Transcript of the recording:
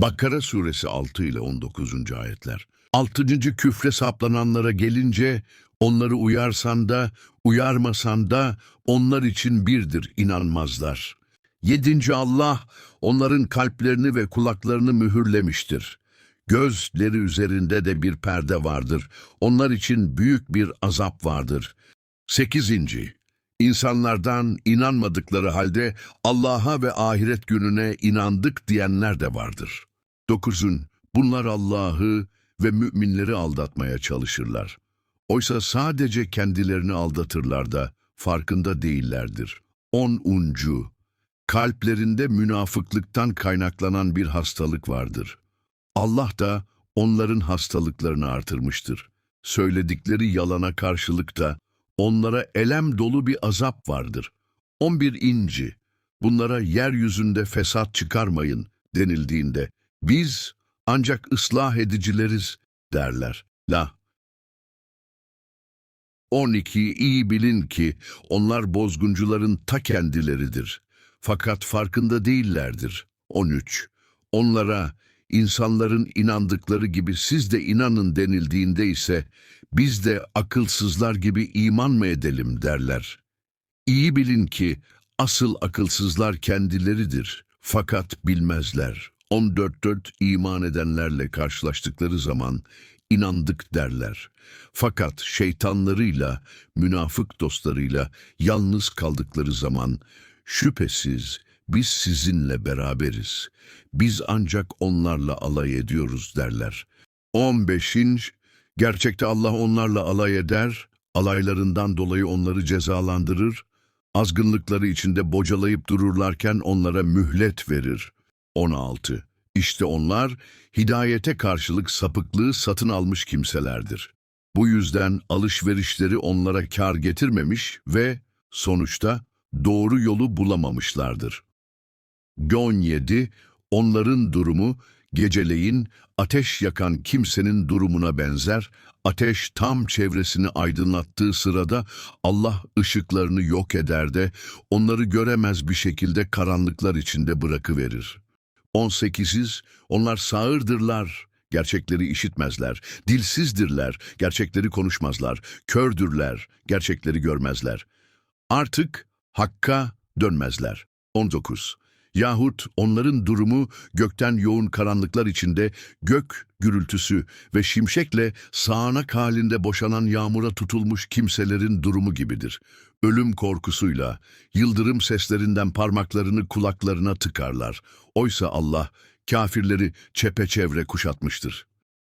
Bakara suresi 6 ile 19. ayetler. 6. küfre saplananlara gelince onları uyarsan da uyarmasan da onlar için birdir inanmazlar. 7. Allah onların kalplerini ve kulaklarını mühürlemiştir. Gözleri üzerinde de bir perde vardır. Onlar için büyük bir azap vardır. 8. İnsanlardan inanmadıkları halde Allah'a ve ahiret gününe inandık diyenler de vardır. 9. Bunlar Allah'ı ve müminleri aldatmaya çalışırlar. Oysa sadece kendilerini aldatırlar da farkında değillerdir. 10. Uncu Kalplerinde münafıklıktan kaynaklanan bir hastalık vardır. Allah da onların hastalıklarını artırmıştır. Söyledikleri yalana karşılık da onlara elem dolu bir azap vardır. 11 inci, bunlara yeryüzünde fesat çıkarmayın denildiğinde, biz ancak ıslah edicileriz derler. La. 12 iyi bilin ki onlar bozguncuların ta kendileridir. Fakat farkında değillerdir. 13. Onlara insanların inandıkları gibi siz de inanın denildiğinde ise biz de akılsızlar gibi iman mı edelim derler. İyi bilin ki asıl akılsızlar kendileridir fakat bilmezler. 14.4 iman edenlerle karşılaştıkları zaman inandık derler. Fakat şeytanlarıyla, münafık dostlarıyla yalnız kaldıkları zaman şüphesiz biz sizinle beraberiz. Biz ancak onlarla alay ediyoruz derler. 15. Gerçekte Allah onlarla alay eder, alaylarından dolayı onları cezalandırır, azgınlıkları içinde bocalayıp dururlarken onlara mühlet verir. 16. İşte onlar hidayete karşılık sapıklığı satın almış kimselerdir. Bu yüzden alışverişleri onlara kar getirmemiş ve sonuçta doğru yolu bulamamışlardır. 17. Onların durumu geceleyin ateş yakan kimsenin durumuna benzer. Ateş tam çevresini aydınlattığı sırada Allah ışıklarını yok eder de onları göremez bir şekilde karanlıklar içinde bırakıverir. 18'iz, onlar sağırdırlar, gerçekleri işitmezler, dilsizdirler, gerçekleri konuşmazlar, kördürler, gerçekleri görmezler. Artık Hakka dönmezler. 19. Yahut onların durumu gökten yoğun karanlıklar içinde gök gürültüsü ve şimşekle sağanak halinde boşanan yağmura tutulmuş kimselerin durumu gibidir. Ölüm korkusuyla, yıldırım seslerinden parmaklarını kulaklarına tıkarlar. Oysa Allah kafirleri çepeçevre kuşatmıştır.